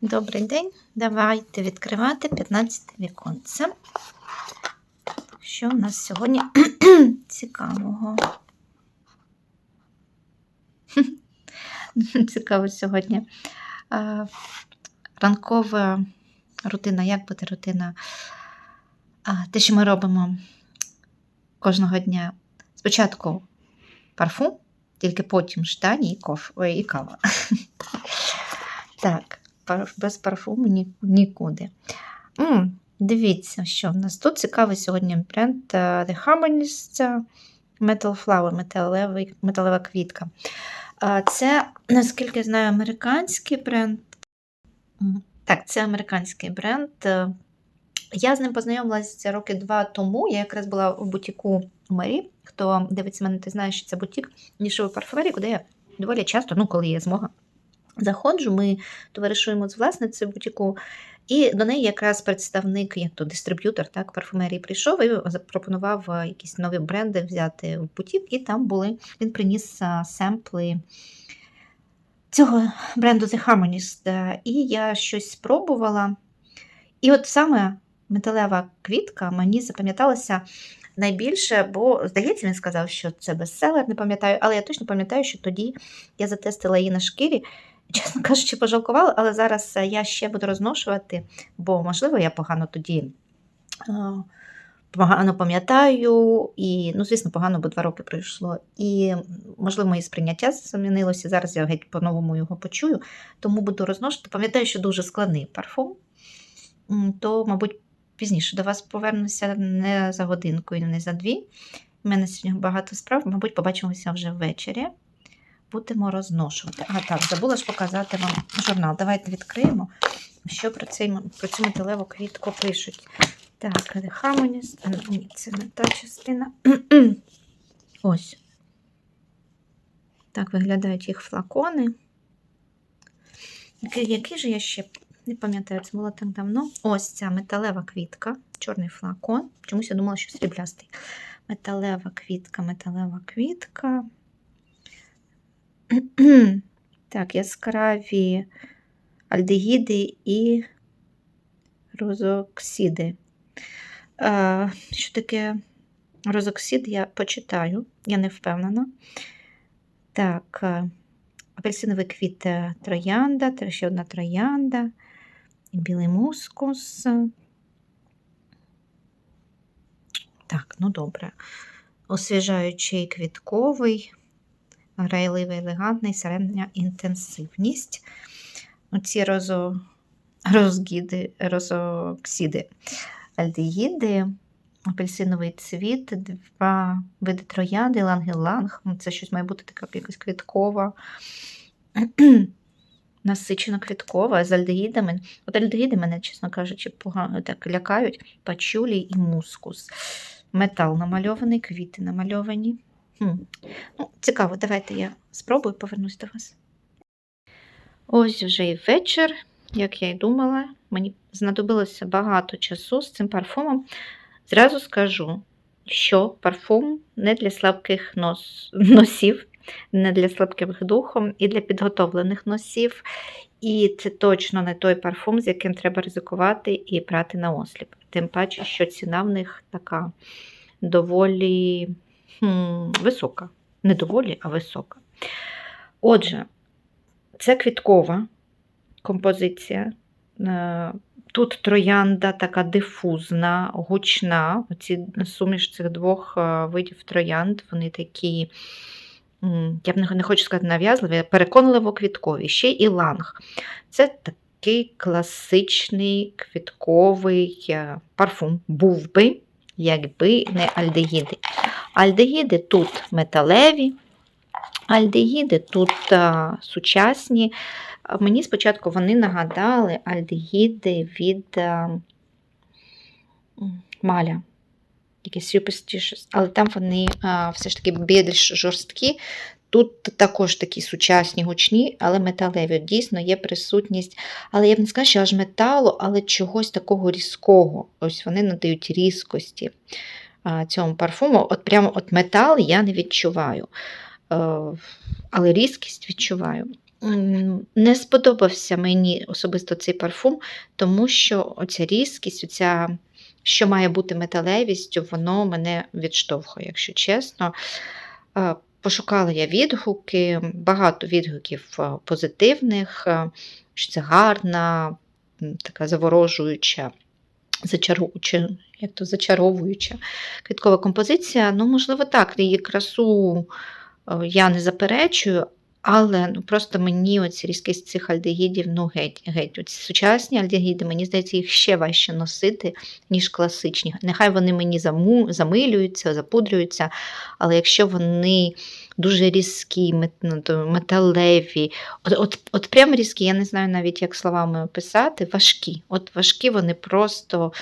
Добрий день. Давайте відкривати 15 віконце. Що в нас сьогодні цікавого? Цікаво сьогодні. Ранкова рутина. Як буде рутина? Те, що ми робимо кожного дня. Спочатку парфум, тільки потім штані і, кава. Так, без парфуму ні, нікуди. М, дивіться, що в нас тут цікавий сьогодні бренд е, The Harmonist Metal Flower, металевий, металева квітка. Е, Це, наскільки я знаю, американський бренд. Так, це американський бренд. Е, Я з ним познайомилася роки два тому. Я якраз була в бутіку Марі. Хто дивиться мене, ти знає, що це бутік нішової парфумерії, куди я доволі часто, ну, коли є змога, заходжу. Ми товаришуємо з власницею бутіку, і до неї якраз представник, як то дистриб'ютор так, парфумерії прийшов і запропонував е, якісь нові бренди взяти в бутік, і там були, він приніс е, семпли цього бренду The Harmonist. Е, І я щось спробувала. І от саме металева квітка мені запам'яталася найбільше, бо, здається, він сказав, що це бестселер, не пам'ятаю, але я точно пам'ятаю, що тоді я затестила її на шкірі. Чесно кажучи, пожалкувала, але зараз е, я ще буду розношувати, бо, можливо, я погано тоді е, погано пам'ятаю, і, ну, звісно, погано, бо два роки пройшло. І, можливо, моє сприйняття змінилося. Зараз я геть по-новому його почую, тому буду розношувати. Пам'ятаю, що дуже складний парфум, то, мабуть, пізніше до вас повернуся не за годинку і не за дві. У мене сьогодні багато справ, мабуть, побачимося вже ввечері. Будемо розношувати. А так, забула ж показати вам журнал. Давайте відкриємо, що про, цей, про цю металеву квітку пишуть. Так, The Ні, це не та частина. Ось. Так виглядають їх флакони. Який же я ще не пам'ятаю, це було так давно. Ось ця металева квітка, чорний флакон. Чомусь я думала, що сріблястий. Металева квітка, металева квітка. Так, яскраві альдегіди і розоксиди. Що таке розоксид, я почитаю, я не впевнена. Так, апельсиновий квіт е, троянда, тр- ще одна троянда, і білий мускус. Так, ну добре. Освіжаючий квітковий, грайливий, елегантний, середня інтенсивність. Оці розо, розгіди, розоксиди, альдегіди, апельсиновий цвіт, два види троянди, ланг-ланг. Ну, Це щось має бути така якась квіткова, насичено квіткова з альдегідами. От альдегіди мене, чесно кажучи, погано так лякають. Пачулі і мускус. Метал намальований, квіти намальовані. Хм. Ну, цікаво, давайте я спробую повернусь до вас. Ось вже і вечір, як я й думала, мені знадобилося багато часу з цим парфумом. Зразу скажу, що парфум не для слабких нос, носів, не для слабких духом і для підготовлених носів. І це точно не той парфум, з яким треба ризикувати і брати на осліп. Тим паче, що ціна в них така доволі висока. Не доволі, а висока. Отже, це квіткова композиція. Е, Тут троянда така дифузна, гучна. Оці суміш цих двох е, видів троянд, вони такі, я б не хочу сказати нав'язливі, переконливо квіткові. Ще й ланг. Це такий класичний квітковий е, парфум. Був би, якби не альдегіди. Альдегіди тут металеві, альдегіди тут а, сучасні. Мені спочатку вони нагадали альдегіди від а, маля. Якісь superstitious, але там вони а, все ж таки більш жорсткі. Тут також такі сучасні, гучні, але металеві. Дійсно є присутність, але я б не сказала, що аж металу, але чогось такого різкого. Ось вони надають різкості цьому парфуму. От прямо от метал я не відчуваю, Е, але різкість відчуваю. Не сподобався мені особисто цей парфум, тому що оця різкість, оця, що має бути металевістю, воно мене відштовхує, якщо чесно. Е, Пошукала я відгуки, багато відгуків е, позитивних, що це гарна, така заворожуюча, зачаруюча, як то зачаровуюча квіткова композиція. Ну, можливо, так, її красу е, я не заперечую, але ну, просто мені оці різкість цих альдегідів, ну геть, геть. Оці сучасні альдегіди, мені здається, їх ще важче носити, ніж класичні. Нехай вони мені заму, замилюються, запудрюються, але якщо вони дуже різкі, ну, металеві, от, от, от прямо різкі, я не знаю навіть, як словами описати, важкі. От важкі вони просто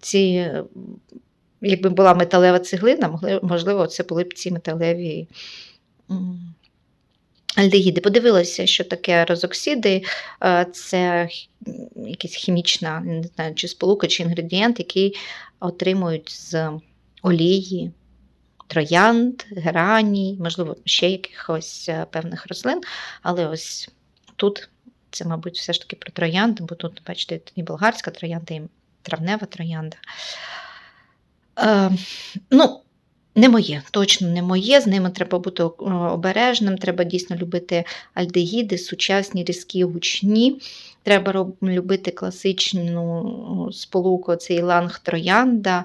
ці. Якби була металева цеглина, можливо, це були б ці металеві альдегіди. Подивилася, що таке розоксиди. Е, Це якась хімічна, не знаю, чи сполука, чи інгредієнт, який отримують з олії, троянд, гераній, можливо, ще якихось е, певних рослин. Але ось тут це, мабуть, все ж таки про троянди, бо тут, бачите, і болгарська троянда, і травнева троянда. Е, ну, не моє, точно не моє. З ними треба бути обережним, треба дійсно любити альдегіди, сучасні, різкі, гучні. Треба любити класичну сполуку, цей ланг троянда.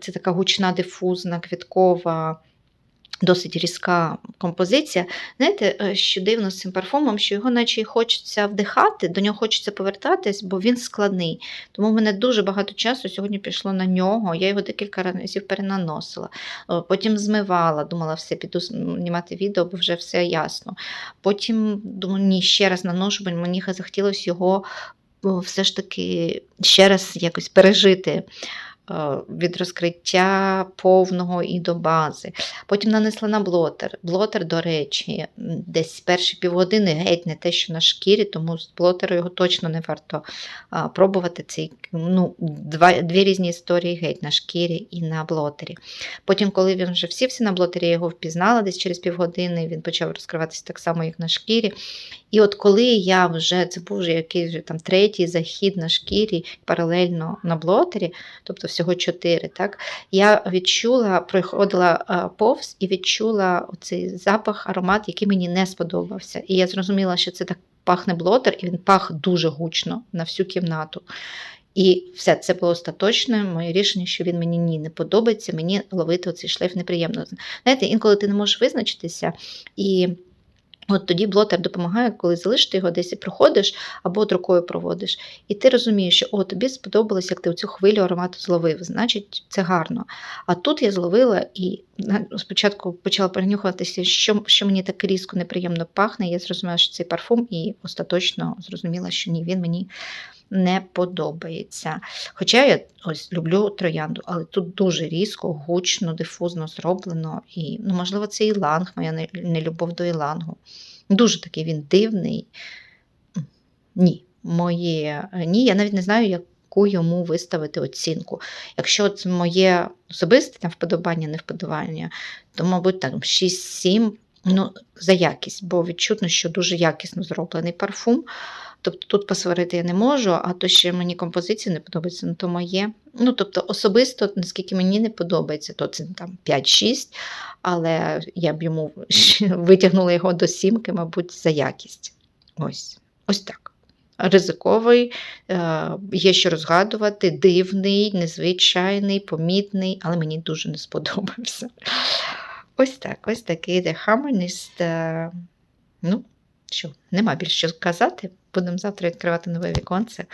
Це така гучна, дифузна, квіткова, досить різка композиція. Знаєте, е, що дивно з цим парфумом, що його наче й хочеться вдихати, до нього хочеться повертатись, бо він складний. Тому в мене дуже багато часу сьогодні пішло на нього. Я його декілька разів перенаносила, Е, потім змивала, думала, все, піду знімати відео, бо вже все ясно. Потім думаю, ні, ще раз наношу, бо мені захотілося його все ж таки ще раз якось пережити. Е, Від розкриття повного і до бази. Потім нанесла на блотер. Блотер, до речі, десь перші півгодини геть не те, що на шкірі, тому з блотеру його точно не варто пробувати. Це ну, два, дві різні історії геть на шкірі і на блотері. Потім, коли він вже всівся на блотері, я його впізнала десь через півгодини, він почав розкриватися так само, як на шкірі. І от коли я вже, це був вже якийсь там третій захід на шкірі паралельно на блотері, тобто всього чотири, так, я відчула, проходила повз і відчула цей запах, аромат, який мені не сподобався. І я зрозуміла, що це так пахне блотер, і він пах дуже гучно на всю кімнату. І все, це було остаточне моє рішення, що він мені ні не подобається, мені ловити оцей шлейф неприємно. Знаєте, інколи ти не можеш визначитися, і от тоді блотер допомагає, коли залишити його десь і проходиш, або от рукою проводиш. І ти розумієш, що о, тобі сподобалось, як ти цю хвилю аромату зловив, значить, це гарно. А тут я зловила і спочатку почала перенюхуватися, що, що мені так різко неприємно пахне. Я зрозуміла, що цей парфум, і остаточно зрозуміла, що ні, він мені не подобається. Хоча я ось люблю троянду, але тут дуже різко, гучно, дифузно зроблено. І, ну, можливо, це іланг, моя не- нелюбов до ілангу. Дуже такий він дивний. Ні, моє ні, я навіть не знаю, яку йому виставити оцінку. Якщо це моє особисте там, вподобання, не вподобання, то, мабуть, так, 6-7 ну, за якість, бо відчутно, що дуже якісно зроблений парфум. Тобто тут посварити я не можу, а то ще мені композиція не подобається, ну то моє. Ну, тобто, особисто, наскільки мені не подобається, то це там 5-6, але я б йому витягнула його до сімки, мабуть, за якість. Ось, ось так. Ризиковий, е, є що розгадувати, дивний, незвичайний, помітний, але мені дуже не сподобався. Ось так, ось такий The Harmonist. е, Ну, що, нема більше що казати. Будемо завтра відкривати нове віконце.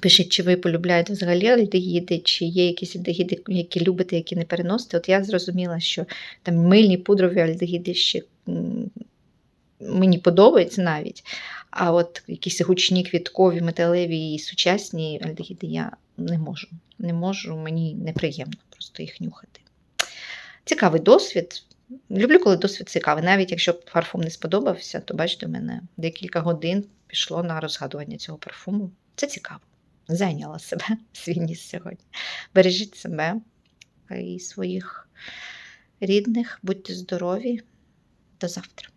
Пишіть, чи ви полюбляєте взагалі альдегіди, чи є якісь альдегіди, які любите, які не переносите. От я зрозуміла, що там мильні пудрові альдегіди ще мені подобаються навіть. А от якісь гучні, квіткові, металеві і сучасні альдегіди я не можу. Не можу, мені неприємно просто їх нюхати. Цікавий досвід. Люблю, коли досвід цікавий. Навіть якщо парфум не сподобався, то бачите, у мене декілька годин пішло на розгадування цього парфуму. Це цікаво. Зайняла себе свій ніс сьогодні. Бережіть себе і своїх рідних, будьте здорові. До завтра.